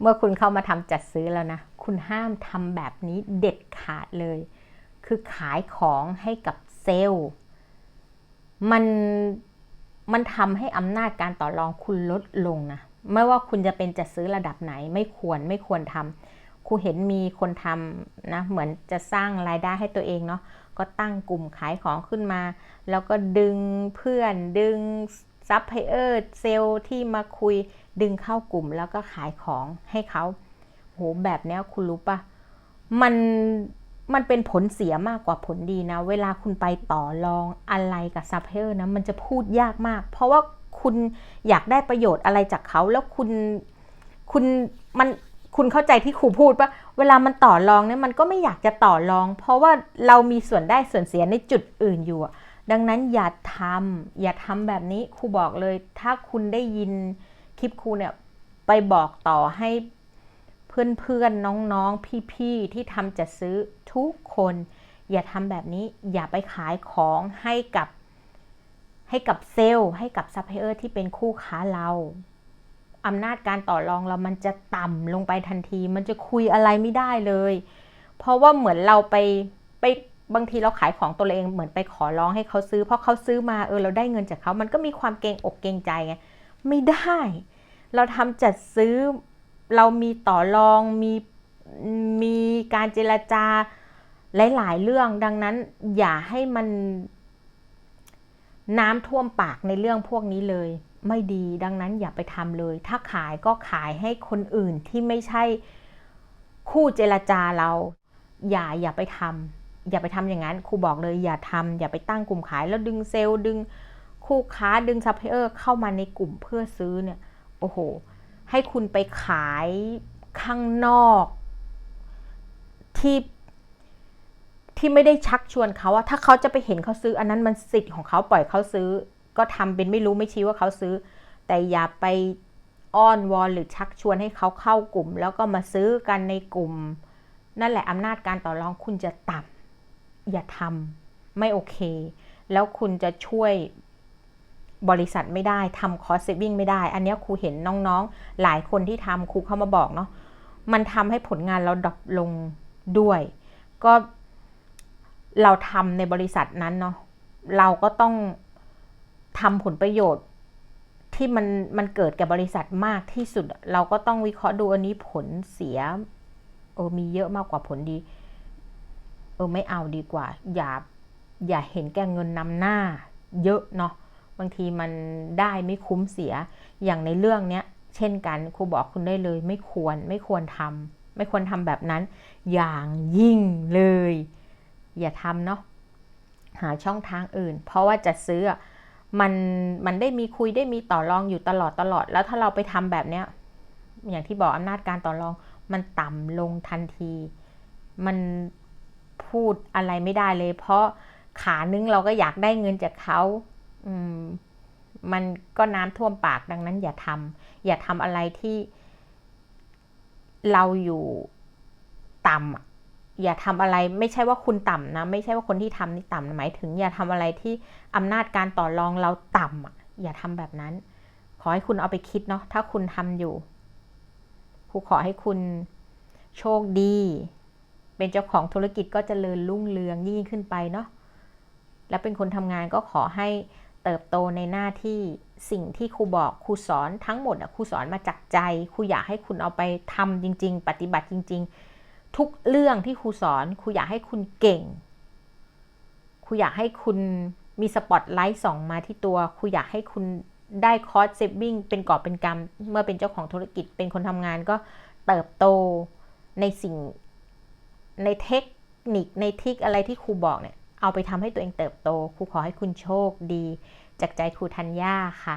เมื่อคุณเข้ามาทำจัดซื้อแล้วนะ คุณห้ามทำแบบนี้เด็ดขาดเลย คือขายของให้กับเซลล์ มันมันทำให้อำนาจการต่อรองคุณลดลงนะ ไม่ว่าคุณจะเป็นจัดซื้อระดับไหน ไม่ควรไม่ควรทำครูเห็นมีคนทำนะ เหมือนจะสร้างรายได้ให้ตัวเองเนาะ ก็ตั้งกลุ่มขายของขึ้นมา แล้วก็ดึงเพื่อนดึง ซัพพลายเออร์เซลที่มาคุยดึงเข้ากลุ่มแล้วก็ขายของให้เขาโหแบบนี้คุณรู้ปะมันมันเป็นผลเสียมากกว่าผลดีนะ เวลาคุณไปต่อรองอะไรกับซัพพลายเออร์นะมันจะพูดยากมาก เพราะว่าคุณอยากได้ประโยชน์อะไรจากเขาแล้วคุณคุณมันคุณเข้าใจที่ครูพูดปะเวลามันต่อรองเนี่ยมันก็ไม่อยากจะต่อรอง เพราะว่าเรามีส่วนได้ส่วนเสียในจุดอื่นอยู่อะ ดังนั้นอย่าทำอย่าทำแบบนี้ครูบอกเลย ถ้าคุณได้ยินคลิปครูเนี่ยไปบอกต่อให้เพื่อนๆน้องๆพี่ๆที่ทำจะซื้อทุกคน อย่าทำแบบนี้อย่าไปขายของให้กับให้กับเซลล์ให้กับซัพพลายเออร์ที่เป็นคู่ค้าเราอำนาจการต่อรองเรามันจะต่ำลงไปทันที มันจะคุยอะไรไม่ได้เลย เพราะว่าเหมือนเราไปไป บางทีเราขายของตัวเองเหมือนไปขอร้องให้เขาซื้อ เพราะเขาซื้อมาเออเราได้เงินจากเขา มันก็มีความเกรงอกเกรงใจไงไม่ได้ เราทำจัดซื้อเรามีต่อรองมีมีการเจรจาหลาย ๆ เรื่องดังนั้น อย่าให้มันน้ำท่วมปากในเรื่องพวกนี้เลย ไม่ดีดังนั้นอย่าไปทำเลย ถ้าขายก็ขายให้คนอื่นที่ไม่ใช่คู่เจรจาเรา อย่าอย่าไปทำ อย่าไปทำอย่างนั้นครูบอกเลยอย่าทำอย่าไปตั้งกลุ่มขายแล้วดึงเซลล์ดึงคู่ค้าดึงซัพพลายเออร์เข้ามาในกลุ่มเพื่อซื้อเนี่ย โอ้โห ให้คุณไปขายข้างนอก ที่ที่ไม่ได้ชักชวนเขาว่าถ้าเขาจะไปเห็นเขาซื้อ อันนั้นมันสิทธิ์ของเขาปล่อยเขาซื้อ ก็ทำเป็นไม่รู้ไม่ชี้ว่าเขาซื้อ แต่อย่าไปอ้อนวอนหรือชักชวนให้เขาเข้ากลุ่ม แล้วก็มาซื้อกันในกลุ่ม นั่นแหละอำนาจการต่อรองคุณจะต่ำ อย่าทำไม่โอเค แล้วคุณจะช่วยบริษัทไม่ได้ทำคอสเซฟิ่งไม่ได้ อันนี้ครูเห็นน้องๆ หลายคนที่ทำครูเข้ามาบอกเนาะมันทำให้ผลงานเราดรอปลงด้วย ก็เราทำในบริษัทนั้นเนาะเราก็ต้องทำผลประโยชน์ที่มันมันเกิดแก่บริษัทมากที่สุด เราก็ต้องวิเคราะห์ดูอันนี้ผลเสียเออมีเยอะมากกว่าผลดี ออไม่เอาดีกว่า อย่าอย่าเห็นแก่เงินนำหน้าเยอะเนาะบางทีมันได้ไม่คุ้มเสียอย่างในเรื่องเนี้ยเช่นกันครูบอกคุณได้เลย ไม่ควรไม่ควรทำไม่ควรทำแบบนั้น อย่างยิ่งเลย อย่าทำเนาะหาช่องทางอื่น เพราะว่าจะซื้อมันมันได้มีคุยได้มีต่อรองอยู่ตลอดตลอด แล้วถ้าเราไปทำแบบเนี้ยอย่างที่บอกอำนาจการต่อรอง มันต่ำลงทันที มัน พูดอะไรไม่ได้เลย เพราะขานึงเราก็อยากได้เงินจากเขาอืมมันก็น้ำท่วมปากดังนั้น อย่าทำอย่าทำอะไรที่ เราอยู่ต่ำอย่าทำอะไร ไม่ใช่ว่าคุณต่ำนะ ไม่ใช่ว่าคนที่ทำนี่ต่ำหมายถึง อย่าทำอะไรที่อำนาจการต่อรองเราต่ำอย่าทำแบบนั้น ขอให้คุณเอาไปคิดเนาะถ้าคุณทำอยู่ครูขอให้คุณโชคดี เป็นเจ้าของธุรกิจก็จเจริญรุ่งเรืองยิ่งขึ้นไปเนาะและเป็นคนทำงานก็ขอให้เติบโตในหน้าที่สิ่งที่ครูบอกครูสอนทั้งหมดอะครูสอนมาจากใจครูอยากให้คุณเอาไปทำจริง ๆ ปฏิบัติจริง ๆ ทุกเรื่องที่ครูสอนครูอยากให้คุณเก่งครูอยากให้คุณมีสปอตไลท์ส่องมาที่ตัวครูอยากให้คุณได้คอร์สเซฟวิ่งเป็นกอบเป็นกรรม เมื่อเป็นเจ้าของธุรกิจเป็นคนทำงานก็เติบโตในสิ่ง ในเทคนิคในทิกอะไรที่ครูบอกเนี่ย เอาไปทำให้ตัวเองเติบโต ครูขอให้คุณโชคดี จากใจครูธัญญาค่ะ